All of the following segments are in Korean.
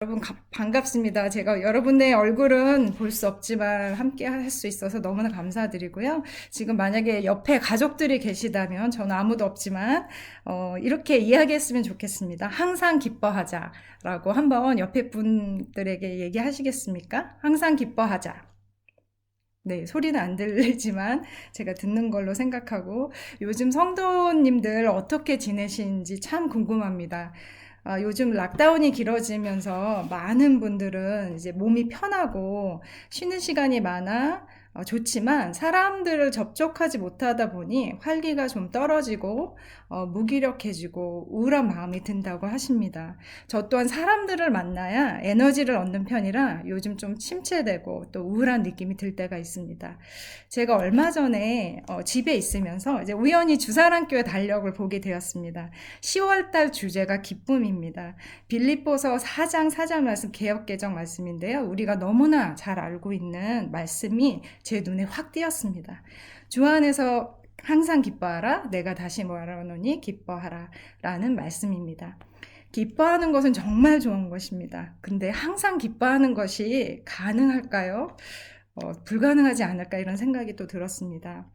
여러분 가- 반갑습니다. 제가 여러분의 얼굴은 볼 수 없지만 함께 할 수 있어서 너무나 감사드리고요. 지금 만약에 옆에 가족들이 계시다면 저는 아무도 없지만 어, 이렇게 이야기했으면 좋겠습니다. 항상 기뻐하자라고 한번 옆에 분들에게 얘기하시겠습니까? 항상 기뻐하자. 네, 소리는 안 들리지만 제가 듣는 걸로 생각하고 요즘 성도님들 어떻게 지내시는지 참 궁금합니다. 아, 요즘 락다운이 길어지면서 많은 분들은 이제 몸이 편하고 쉬는 시간이 많아 어, 좋지만 사람들을 접촉하지 못하다 보니 활기가 좀 떨어지고 어, 무기력해지고 우울한 마음이 든다고 하십니다. 저 또한 사람들을 만나야 에너지를 얻는 편이라 요즘 좀 침체되고 또 우울한 느낌이 들 때가 있습니다. 제가 얼마 전에 어, 집에 있으면서 이제 우연히 주사랑교회 달력을 보게 되었습니다. 10월달 주제가 기쁨입니다. 빌립보서 4장 4장 말씀 개혁개정 말씀인데요. 우리가 너무나 잘 알고 있는 말씀이 제 눈에 확 띄었습니다. 주 안에서 항상 기뻐하라. 내가 다시 말하노니 기뻐하라. 라는 말씀입니다. 기뻐하는 것은 정말 좋은 것입니다. 근데 항상 기뻐하는 것이 가능할까요? 어, 불가능하지 않을까 이런 생각이 또 들었습니다.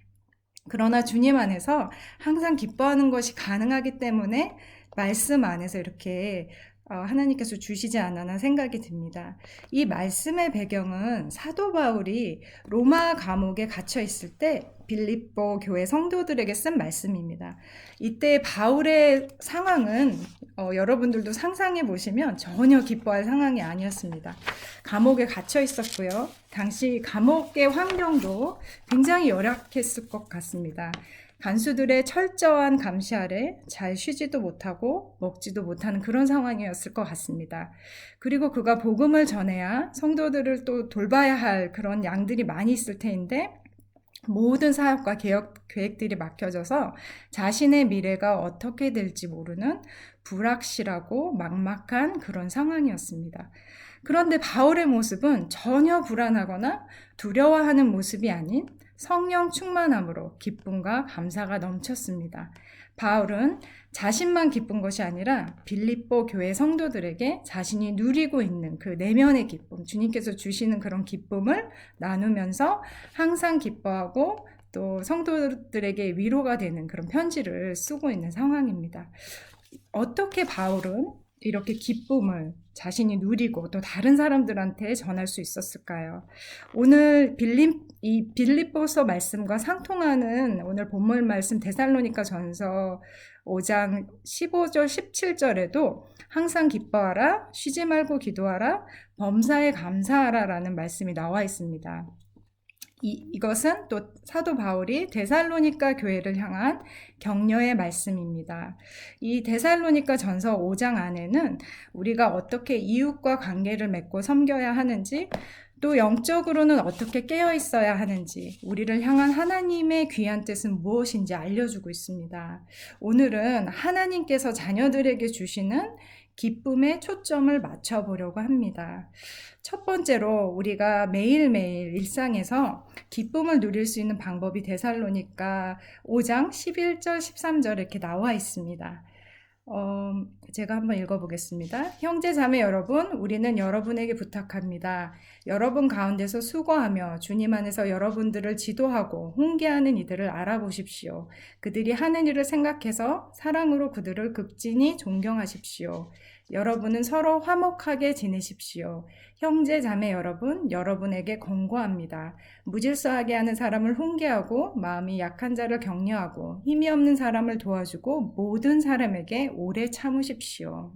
그러나 주님 안에서 항상 기뻐하는 것이 가능하기 때문에 말씀 안에서 이렇게 어, 하나님께서 주시지 않았나 생각이 듭니다. 이 말씀의 배경은 사도 바울이 로마 감옥에 갇혀 있을 때 빌립보 교회 성도들에게 쓴 말씀입니다. 이때 바울의 상황은 어, 여러분들도 상상해 보시면 전혀 기뻐할 상황이 아니었습니다. 감옥에 갇혀 있었고요. 당시 감옥의 환경도 굉장히 열악했을 것 같습니다. 간수들의 철저한 감시 아래 잘 쉬지도 못하고 먹지도 못하는 그런 상황이었을 것 같습니다. 그리고 그가 복음을 전해야 성도들을 또 돌봐야 할 그런 양들이 많이 있을 테인데 모든 사역과 개혁 계획들이 막혀져서 자신의 미래가 어떻게 될지 모르는 불확실하고 막막한 그런 상황이었습니다. 그런데 바울의 모습은 전혀 불안하거나 두려워하는 모습이 아닌 성령 충만함으로 기쁨과 감사가 넘쳤습니다. 바울은 자신만 기쁜 것이 아니라 빌립보 교회 성도들에게 자신이 누리고 있는 그 내면의 기쁨, 주님께서 주시는 그런 기쁨을 나누면서 항상 기뻐하고 또 성도들에게 위로가 되는 그런 편지를 쓰고 있는 상황입니다. 어떻게 바울은 이렇게 기쁨을 자신이 누리고 또 다른 사람들한테 전할 수 있었을까요? 오늘 빌립 이 빌립보서 말씀과 상통하는 오늘 본문 말씀 데살로니가 전서 5장 15절 17절에도 항상 기뻐하라 쉬지 말고 기도하라 범사에 감사하라라는 말씀이 나와 있습니다. 이, 이것은 또 사도 바울이 데살로니가 교회를 향한 격려의 말씀입니다. 이 데살로니가 전서 5장 안에는 우리가 어떻게 이웃과 관계를 맺고 섬겨야 하는지 또 영적으로는 어떻게 깨어 있어야 하는지, 우리를 향한 하나님의 귀한 뜻은 무엇인지 알려주고 있습니다. 오늘은 하나님께서 자녀들에게 주시는 기쁨에 초점을 맞춰보려고 합니다. 첫 번째로 우리가 매일매일 일상에서 기쁨을 누릴 수 있는 방법이 데살로니까 5장 11절 13절 이렇게 나와 있습니다. 어, 제가 한번 읽어보겠습니다. 형제 자매 여러분, 우리는 여러분에게 부탁합니다. 여러분 가운데서 수고하며 주님 안에서 여러분들을 지도하고 훈계하는 이들을 알아보십시오. 그들이 하는 일을 생각해서 사랑으로 그들을 극진히 존경하십시오. 여러분은 서로 화목하게 지내십시오. 형제 자매 여러분, 여러분에게 권고합니다. 무질서하게 하는 사람을 훈계하고 마음이 약한 자를 격려하고 힘이 없는 사람을 도와주고 모든 사람에게 오래 참으십시오.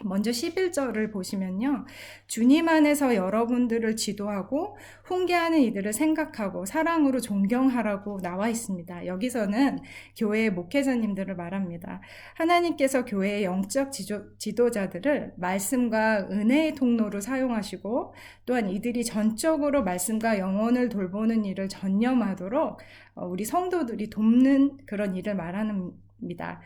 먼저 11절을 보시면요. 주님 안에서 여러분들을 지도하고 훈계하는 이들을 생각하고 사랑으로 존경하라고 나와 있습니다. 여기서는 교회의 목회자님들을 말합니다. 하나님께서 교회의 영적 지도, 자들을 말씀과 은혜의 통로로 사용하시고 또한 이들이 전적으로 말씀과 영혼을 돌보는 일을 전념하도록 어, 우리 성도들이 돕는 그런 일을 말하는입니다.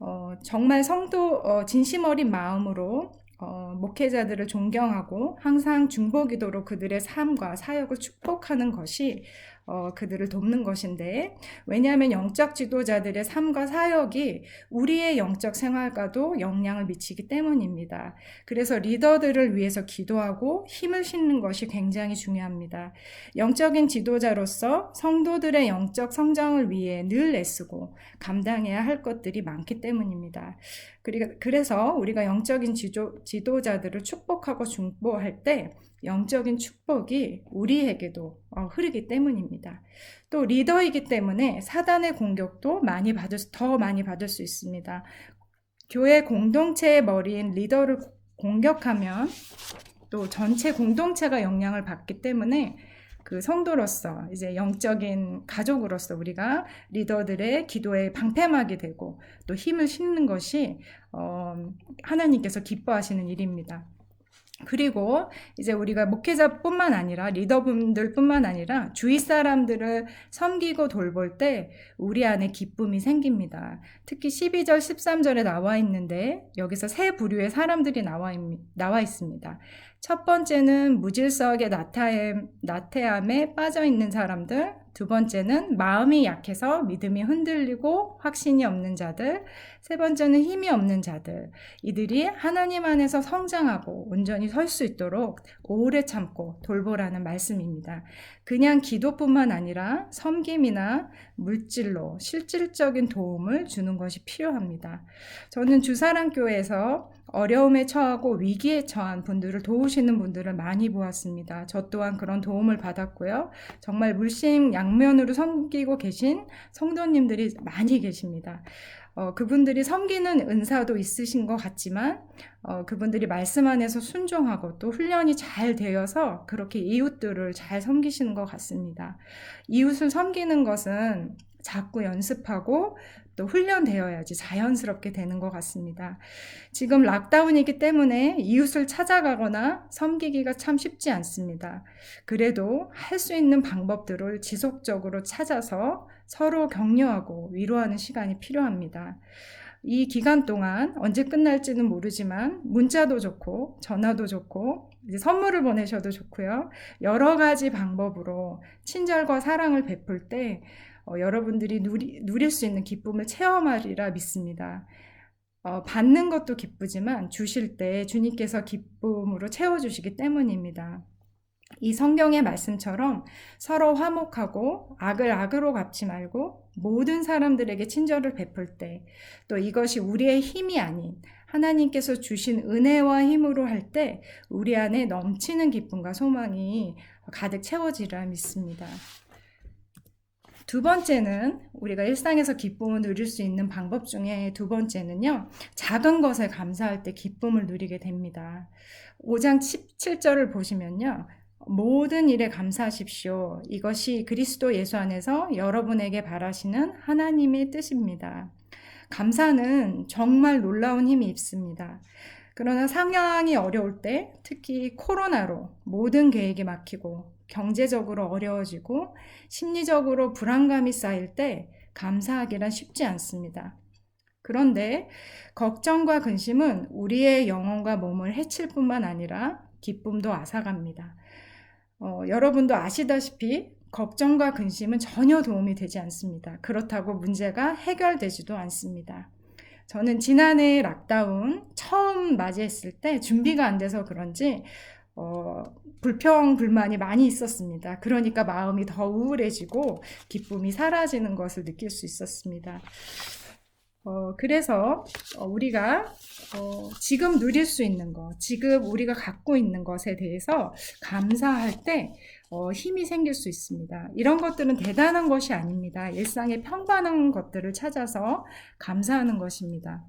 어, 정말 성도 어, 진심 어린 마음으로 어, 목회자들을 존경하고 항상 중보기도로 그들의 삶과 사역을 축복하는 것이 어, 그들을 돕는 것인데, 왜냐하면 영적 지도자들의 삶과 사역이 우리의 영적 생활과도 영향을 미치기 때문입니다. 그래서 리더들을 위해서 기도하고 힘을 싣는 것이 굉장히 중요합니다. 영적인 지도자로서 성도들의 영적 성장을 위해 늘 애쓰고 감당해야 할 것들이 많기 때문입니다. 그래서 우리가 영적인 지도, 지도자들을 축복하고 중보할 때 영적인 축복이 우리에게도 어, 흐르기 때문입니다. 또 리더이기 때문에 사단의 공격도 많이 받을 더 많이 받을 수 있습니다. 교회 공동체의 머리인 리더를 공격하면 또 전체 공동체가 영향을 받기 때문에 그 성도로서 이제 영적인 가족으로서 우리가 리더들의 기도에 방패막이 되고 또 힘을 싣는 것이 어, 하나님께서 기뻐하시는 일입니다. 그리고 이제 우리가 목회자뿐만 아니라 리더분들뿐만 아니라 주위 사람들을 섬기고 돌볼 때 우리 안에 기쁨이 생깁니다. 특히 12절, 13절에 나와 있는데 여기서 세 부류의 사람들이 나와, 나와 있습니다. 첫 번째는 무질서하게 나태함, 나태함에 빠져 있는 사람들, 두 번째는 마음이 약해서 믿음이 흔들리고 확신이 없는 자들, 세 번째는 힘이 없는 자들. 이들이 하나님 안에서 성장하고 온전히 설 수 있도록 오래 참고 돌보라는 말씀입니다. 그냥 기도뿐만 아니라 섬김이나 물질로 실질적인 도움을 주는 것이 필요합니다. 저는 주사랑교회에서 어려움에 처하고 위기에 처한 분들을 도우시는 분들을 많이 보았습니다. 저 또한 그런 도움을 받았고요. 정말 물심 양면으로 섬기고 계신 성도님들이 많이 계십니다. 어, 그분들이 섬기는 은사도 있으신 것 같지만 어, 그분들이 말씀 안에서 순종하고 또 훈련이 잘 되어서 그렇게 이웃들을 잘 섬기시는 것 같습니다. 이웃을 섬기는 것은 자꾸 연습하고 또 훈련되어야지 자연스럽게 되는 것 같습니다. 지금 락다운이기 때문에 이웃을 찾아가거나 섬기기가 참 쉽지 않습니다. 그래도 할 수 있는 방법들을 지속적으로 찾아서 서로 격려하고 위로하는 시간이 필요합니다. 이 기간 동안 언제 끝날지는 모르지만 문자도 좋고 전화도 좋고 선물을 보내셔도 좋고요. 여러 가지 방법으로 친절과 사랑을 베풀 때 어, 여러분들이 누리, 누릴 수 있는 기쁨을 체험하리라 믿습니다. 어, 받는 것도 기쁘지만 주실 때 주님께서 기쁨으로 채워주시기 때문입니다. 이 성경의 말씀처럼 서로 화목하고 악을 악으로 갚지 말고 모든 사람들에게 친절을 베풀 때 또 이것이 우리의 힘이 아닌 하나님께서 주신 은혜와 힘으로 할 때 우리 안에 넘치는 기쁨과 소망이 가득 채워지리라 믿습니다. 두 번째는 우리가 일상에서 기쁨을 누릴 수 있는 방법 중에 두 번째는요, 작은 것에 감사할 때 기쁨을 누리게 됩니다. 5장 17절을 보시면요, 모든 일에 감사하십시오. 이것이 그리스도 예수 안에서 여러분에게 바라시는 하나님의 뜻입니다. 감사는 정말 놀라운 힘이 있습니다. 그러나 상황이 어려울 때, 특히 코로나로 모든 계획이 막히고 경제적으로 어려워지고 심리적으로 불안감이 쌓일 때 감사하기란 쉽지 않습니다. 그런데 걱정과 근심은 우리의 영혼과 몸을 해칠 뿐만 아니라 기쁨도 앗아갑니다. 어, 여러분도 아시다시피 걱정과 근심은 전혀 도움이 되지 않습니다. 그렇다고 문제가 해결되지도 않습니다. 저는 지난해 락다운 처음 맞이했을 때 준비가 안 돼서 그런지 어, 불평, 불만이 많이 있었습니다. 그러니까 마음이 더 우울해지고 기쁨이 사라지는 것을 느낄 수 있었습니다. 어, 그래서 어, 우리가 어, 지금 누릴 수 있는 것, 지금 우리가 갖고 있는 것에 대해서 감사할 때 어, 힘이 생길 수 있습니다. 이런 것들은 대단한 것이 아닙니다. 일상의 평범한 것들을 찾아서 감사하는 것입니다.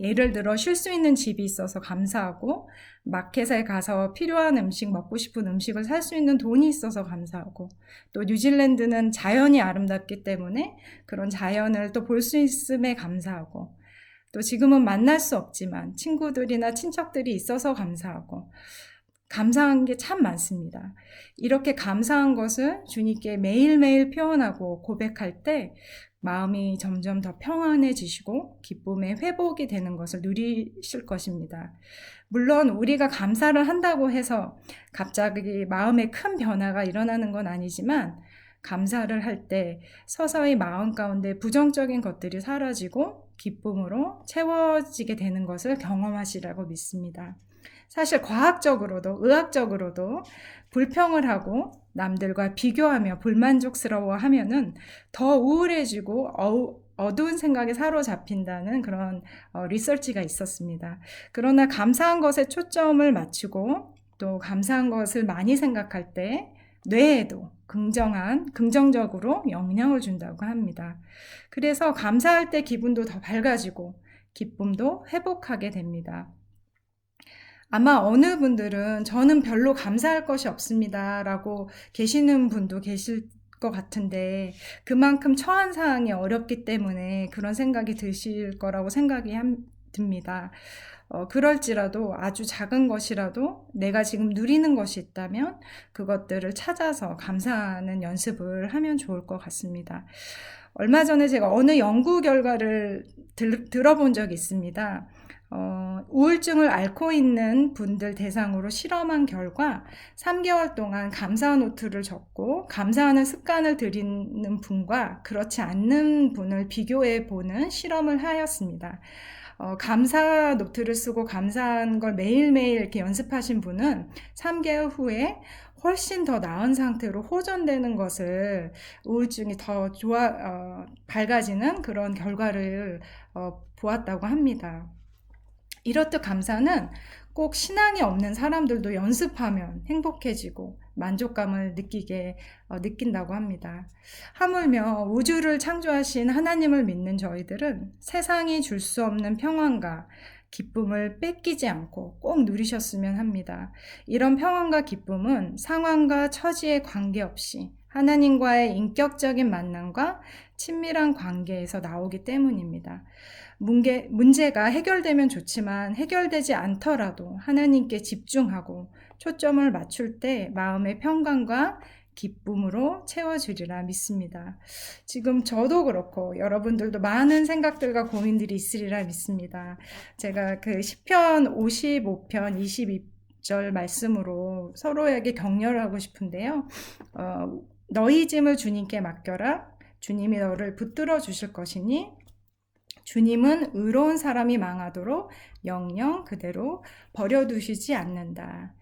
예를 들어 쉴 수 있는 집이 있어서 감사하고 마켓에 가서 필요한 음식 먹고 싶은 음식을 살 수 있는 돈이 있어서 감사하고 또 뉴질랜드는 자연이 아름답기 때문에 그런 자연을 또 볼 수 있음에 감사하고 또 지금은 만날 수 없지만 친구들이나 친척들이 있어서 감사하고 감사한 게 참 많습니다. 이렇게 감사한 것을 주님께 매일매일 표현하고 고백할 때 마음이 점점 더 평안해지시고 기쁨의 회복이 되는 것을 누리실 것입니다. 물론 우리가 감사를 한다고 해서 갑자기 마음에 큰 변화가 일어나는 건 아니지만 감사를 할 때 서서히 마음 가운데 부정적인 것들이 사라지고 기쁨으로 채워지게 되는 것을 경험하시라고 믿습니다. 사실 과학적으로도 의학적으로도 불평을 하고 남들과 비교하며 불만족스러워 하면은 더 우울해지고 어두운 생각에 사로잡힌다는 그런 어, 리서치가 있었습니다. 그러나 감사한 것에 초점을 맞추고 또 감사한 것을 많이 생각할 때 뇌에도 긍정한, 긍정적으로 영향을 준다고 합니다. 그래서 감사할 때 기분도 더 밝아지고 기쁨도 회복하게 됩니다. 아마 어느 분들은 저는 별로 감사할 것이 없습니다. 라고 계시는 분도 계실 것 같은데 그만큼 처한 상황이 어렵기 때문에 그런 생각이 드실 거라고 생각이 듭니다. 어, 그럴지라도 아주 작은 것이라도 내가 지금 누리는 것이 있다면 그것들을 찾아서 감사하는 연습을 하면 좋을 것 같습니다. 얼마 전에 제가 어느 연구 결과를 들, 들어본 적이 있습니다. 어, 우울증을 앓고 있는 분들 대상으로 실험한 결과 3개월 동안 감사 노트를 적고 감사하는 습관을 들이는 분과 그렇지 않는 분을 비교해 보는 실험을 하였습니다. 어, 감사 노트를 쓰고 감사한 걸 매일매일 이렇게 연습하신 분은 3개월 후에 훨씬 더 나은 상태로 호전되는 것을 우울증이 더 좋아, 어, 밝아지는 그런 결과를 어, 보았다고 합니다. 이렇듯 감사는 꼭 신앙이 없는 사람들도 연습하면 행복해지고 만족감을 느끼게 어, 느낀다고 합니다. 하물며 우주를 창조하신 하나님을 믿는 저희들은 세상이 줄 수 없는 평안과 기쁨을 뺏기지 않고 꼭 누리셨으면 합니다. 이런 평안과 기쁨은 상황과 처지에 관계없이 하나님과의 인격적인 만남과 친밀한 관계에서 나오기 때문입니다. 문제, 문제가 해결되면 좋지만 해결되지 않더라도 하나님께 집중하고 초점을 맞출 때 마음의 평강과 기쁨으로 채워주리라 믿습니다. 지금 저도 그렇고 여러분들도 많은 생각들과 고민들이 있으리라 믿습니다. 제가 그 10편 55편 22절 말씀으로 서로에게 격려를 하고 싶은데요. 어, 너희 짐을 주님께 맡겨라. 주님이 너를 붙들어 주실 것이니 주님은 의로운 사람이 망하도록 영영 그대로 버려두시지 않는다.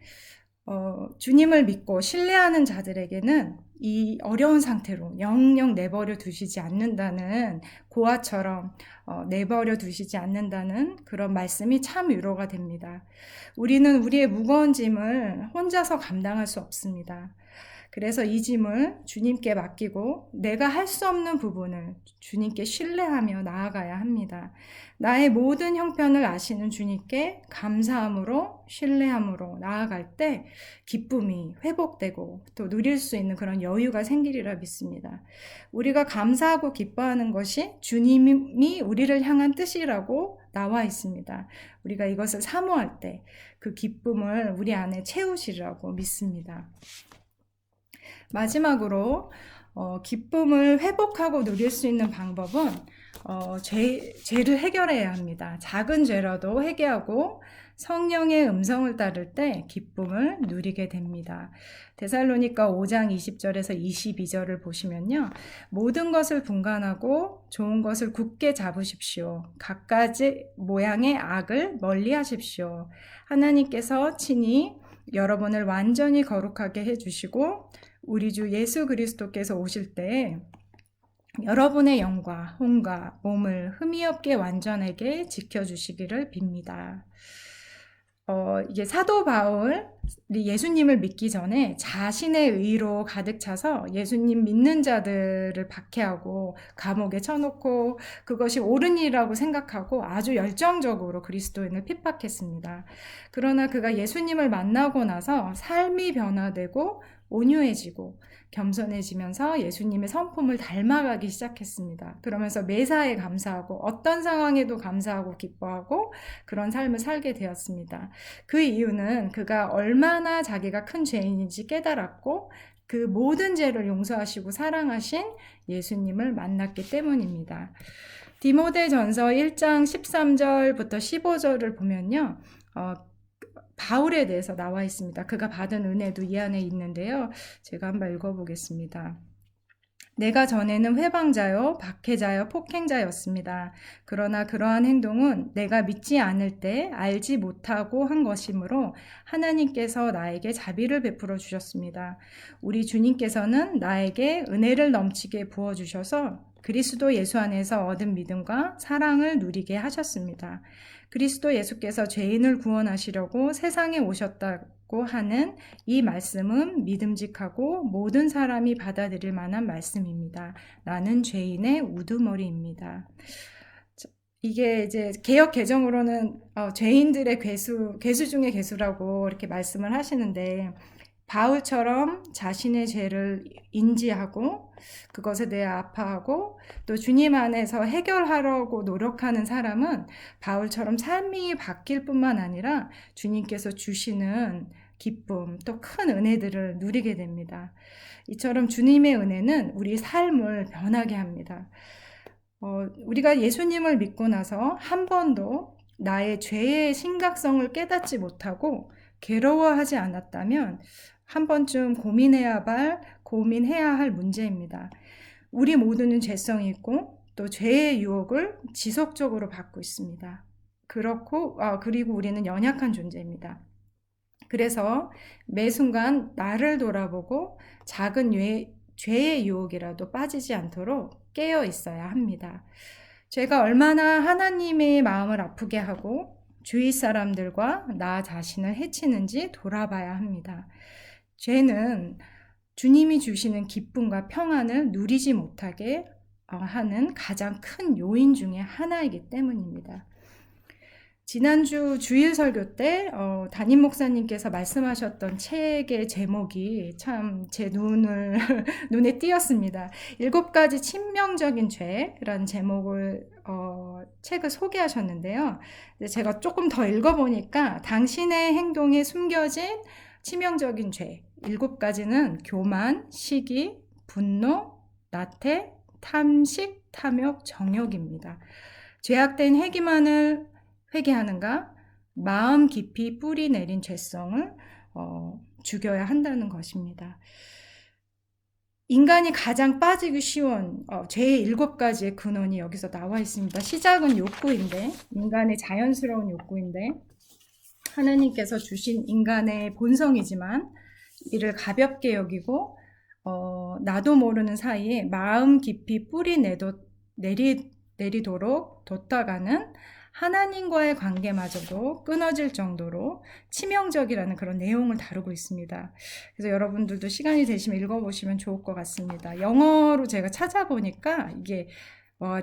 어, 주님을 믿고 신뢰하는 자들에게는 이 어려운 상태로 영영 내버려 두시지 않는다는 고아처럼 어, 내버려 두시지 않는다는 그런 말씀이 참 위로가 됩니다. 우리는 우리의 무거운 짐을 혼자서 감당할 수 없습니다. 그래서 이 짐을 주님께 맡기고 내가 할 수 없는 부분을 주님께 신뢰하며 나아가야 합니다. 나의 모든 형편을 아시는 주님께 감사함으로 신뢰함으로 나아갈 때 기쁨이 회복되고 또 누릴 수 있는 그런 여유가 생기리라 믿습니다. 우리가 감사하고 기뻐하는 것이 주님이 우리를 향한 뜻이라고 나와 있습니다. 우리가 이것을 사모할 때 그 기쁨을 우리 안에 채우시라고 믿습니다. 마지막으로 어, 기쁨을 회복하고 누릴 수 있는 방법은 어, 죄, 죄를 해결해야 합니다. 작은 죄라도 회개하고 성령의 음성을 따를 때 기쁨을 누리게 됩니다. 데살로니가 5장 20절에서 22절을 보시면요. 모든 것을 분간하고 좋은 것을 굳게 잡으십시오. 각가지 모양의 악을 멀리 하십시오. 하나님께서 친히 여러분을 완전히 거룩하게 해주시고 우리 주 예수 그리스도께서 오실 때 여러분의 영과 혼과 몸을 흠이 없게 완전하게 지켜주시기를 빕니다. 어, 이게 사도 바울이 예수님을 믿기 전에 자신의 의로 가득 차서 예수님 믿는 자들을 박해하고 감옥에 쳐놓고 그것이 옳은 일이라고 생각하고 아주 열정적으로 그리스도인을 핍박했습니다. 그러나 그가 예수님을 만나고 나서 삶이 변화되고 온유해지고 겸손해지면서 예수님의 성품을 닮아가기 시작했습니다. 그러면서 매사에 감사하고 어떤 상황에도 감사하고 기뻐하고 그런 삶을 살게 되었습니다. 그 이유는 그가 얼마나 자기가 큰 죄인인지 깨달았고 그 모든 죄를 용서하시고 사랑하신 예수님을 만났기 때문입니다. 디모데 전서 1장 13절부터 15절을 보면요. 어, 바울에 대해서 나와 있습니다. 그가 받은 은혜도 이 안에 있는데요. 제가 한번 읽어보겠습니다. 내가 전에는 회방자요, 박해자요, 폭행자였습니다. 그러나 그러한 행동은 내가 믿지 않을 때 알지 못하고 한 것이므로 하나님께서 나에게 자비를 베풀어 주셨습니다. 우리 주님께서는 나에게 은혜를 넘치게 부어 주셔서 그리스도 예수 안에서 얻은 믿음과 사랑을 누리게 하셨습니다. 그리스도 예수께서 죄인을 구원하시려고 세상에 오셨다고 하는 이 말씀은 믿음직하고 모든 사람이 받아들일 만한 말씀입니다. 나는 죄인의 우두머리입니다. 이게 이제 개혁 개정으로는 어, 죄인들의 괴수, 괴수 중의 괴수라고 이렇게 말씀을 하시는데 바울처럼 자신의 죄를 인지하고 그것에 대해 아파하고 또 주님 안에서 해결하려고 노력하는 사람은 바울처럼 삶이 바뀔 뿐만 아니라 주님께서 주시는 기쁨 또 큰 은혜들을 누리게 됩니다. 이처럼 주님의 은혜는 우리 삶을 변하게 합니다. 어, 우리가 예수님을 믿고 나서 한 번도 나의 죄의 심각성을 깨닫지 못하고 괴로워하지 않았다면 한 번쯤 고민해야 할, 고민해야 할 문제입니다. 우리 모두는 죄성이 있고 또 죄의 유혹을 지속적으로 받고 있습니다. 그렇고, 아, 그리고 우리는 연약한 존재입니다. 그래서 매 순간 나를 돌아보고 작은 죄, 죄의 유혹이라도 빠지지 않도록 깨어 있어야 합니다. 죄가 얼마나 하나님의 마음을 아프게 하고 주위 사람들과 나 자신을 해치는지 돌아봐야 합니다. 죄는 주님이 주시는 기쁨과 평안을 누리지 못하게 어, 하는 가장 큰 요인 중의 하나이기 때문입니다. 지난주 주일 설교 때 어, 담임 목사님께서 말씀하셨던 책의 제목이 참 제 눈을 눈에 띄었습니다. 일곱 가지 치명적인 죄라는 제목을 어, 책을 소개하셨는데요. 제가 조금 더 읽어보니까 당신의 행동에 숨겨진 치명적인 죄 일곱 가지는 교만, 시기, 분노, 나태, 탐식, 탐욕, 정욕입니다. 죄악된 회기만을 회개하는가? 마음 깊이 뿌리 내린 죄성을 어, 죽여야 한다는 것입니다. 인간이 가장 빠지기 쉬운 어, 죄의 일곱 가지의 근원이 여기서 나와 있습니다. 시작은 욕구인데, 인간의 자연스러운 욕구인데, 하나님께서 주신 인간의 본성이지만, 이를 가볍게 여기고, 어, 나도 모르는 사이에 마음 깊이 뿌리 내도, 내리, 내리도록 뒀다가는 하나님과의 관계마저도 끊어질 정도로 치명적이라는 그런 내용을 다루고 있습니다. 그래서 여러분들도 시간이 되시면 읽어보시면 좋을 것 같습니다. 영어로 제가 찾아보니까 이게 어,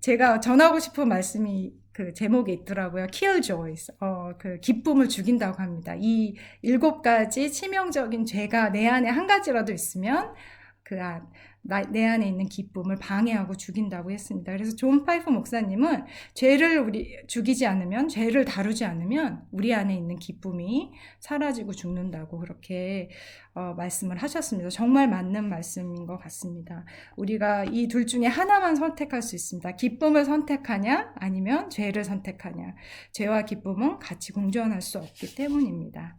제가 전하고 싶은 말씀이 그 제목에 있더라고요. Kill Joys. 어, 그 기쁨을 죽인다고 합니다. 이 일곱 가지 치명적인 죄가 내 안에 한 가지라도 있으면 그 안, 나, 내 안에 있는 기쁨을 방해하고 죽인다고 했습니다. 그래서 존 파이프 목사님은 죄를 우리 죽이지 않으면 죄를 다루지 않으면 우리 안에 있는 기쁨이 사라지고 죽는다고 그렇게 어, 말씀을 하셨습니다. 정말 맞는 말씀인 것 같습니다. 우리가 이 둘 중에 하나만 선택할 수 있습니다. 기쁨을 선택하냐 아니면 죄를 선택하냐. 죄와 기쁨은 같이 공존할 수 없기 때문입니다.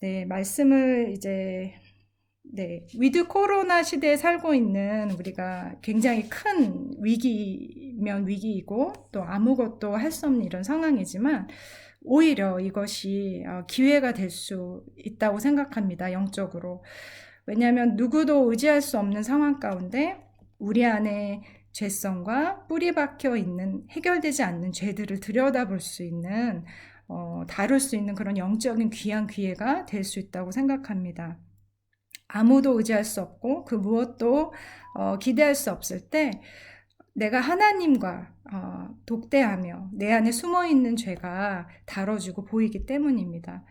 네, 말씀을 이제 네, 위드 코로나 시대에 살고 있는 우리가 굉장히 큰 위기면 위기이고 또 아무것도 할 수 없는 이런 상황이지만 오히려 이것이 어, 기회가 될 수 있다고 생각합니다. 영적으로. 왜냐하면 누구도 의지할 수 없는 상황 가운데 우리 안에 죄성과 뿌리 박혀 있는 해결되지 않는 죄들을 들여다볼 수 있는 어, 다룰 수 있는 그런 영적인 귀한 기회가 될 수 있다고 생각합니다. 아무도 의지할 수 없고 그 무엇도 어, 기대할 수 없을 때 내가 하나님과 어, 독대하며 내 안에 숨어 있는 죄가 다뤄지고 보이기 때문입니다.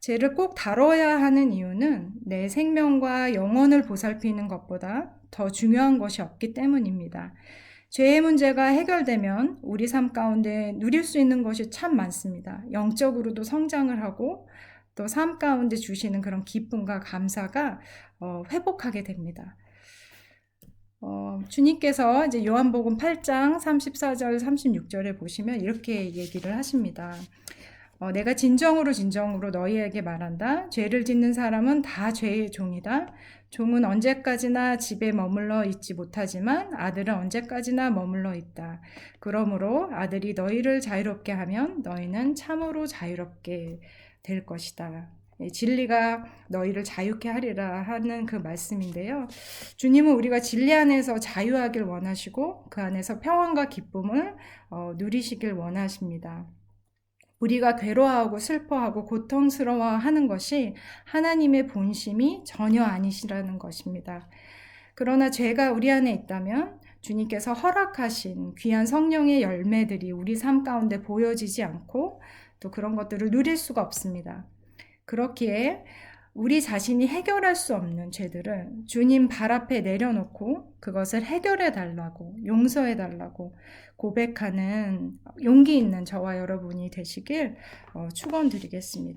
죄를 꼭 다뤄야 하는 이유는 내 생명과 영혼을 보살피는 것보다 더 중요한 것이 없기 때문입니다. 죄의 문제가 해결되면 우리 삶 가운데 누릴 수 있는 것이 참 많습니다. 영적으로도 성장을 하고 또 삶 가운데 주시는 그런 기쁨과 감사가 어, 회복하게 됩니다. 어, 주님께서 이제 요한복음 8장 34절 36절에 보시면 이렇게 얘기를 하십니다. 어, 내가 진정으로 진정으로 너희에게 말한다. 죄를 짓는 사람은 다 죄의 종이다. 종은 언제까지나 집에 머물러 있지 못하지만 아들은 언제까지나 머물러 있다. 그러므로 아들이 너희를 자유롭게 하면 너희는 참으로 자유롭게 될 것이다. 예, 진리가 너희를 자유케 하리라 하는 그 말씀인데요. 주님은 우리가 진리 안에서 자유하길 원하시고 그 안에서 평안과 기쁨을 어, 누리시길 원하십니다. 우리가 괴로워하고 슬퍼하고 고통스러워하는 것이 하나님의 본심이 전혀 아니시라는 것입니다. 그러나 죄가 우리 안에 있다면 주님께서 허락하신 귀한 성령의 열매들이 우리 삶 가운데 보여지지 않고 또 그런 것들을 누릴 수가 없습니다. 그렇기에 우리 자신이 해결할 수 없는 죄들을 주님 발 앞에 내려놓고 그것을 해결해 달라고 용서해 달라고 고백하는 용기 있는 저와 여러분이 되시길 어, 축원드리겠습니다.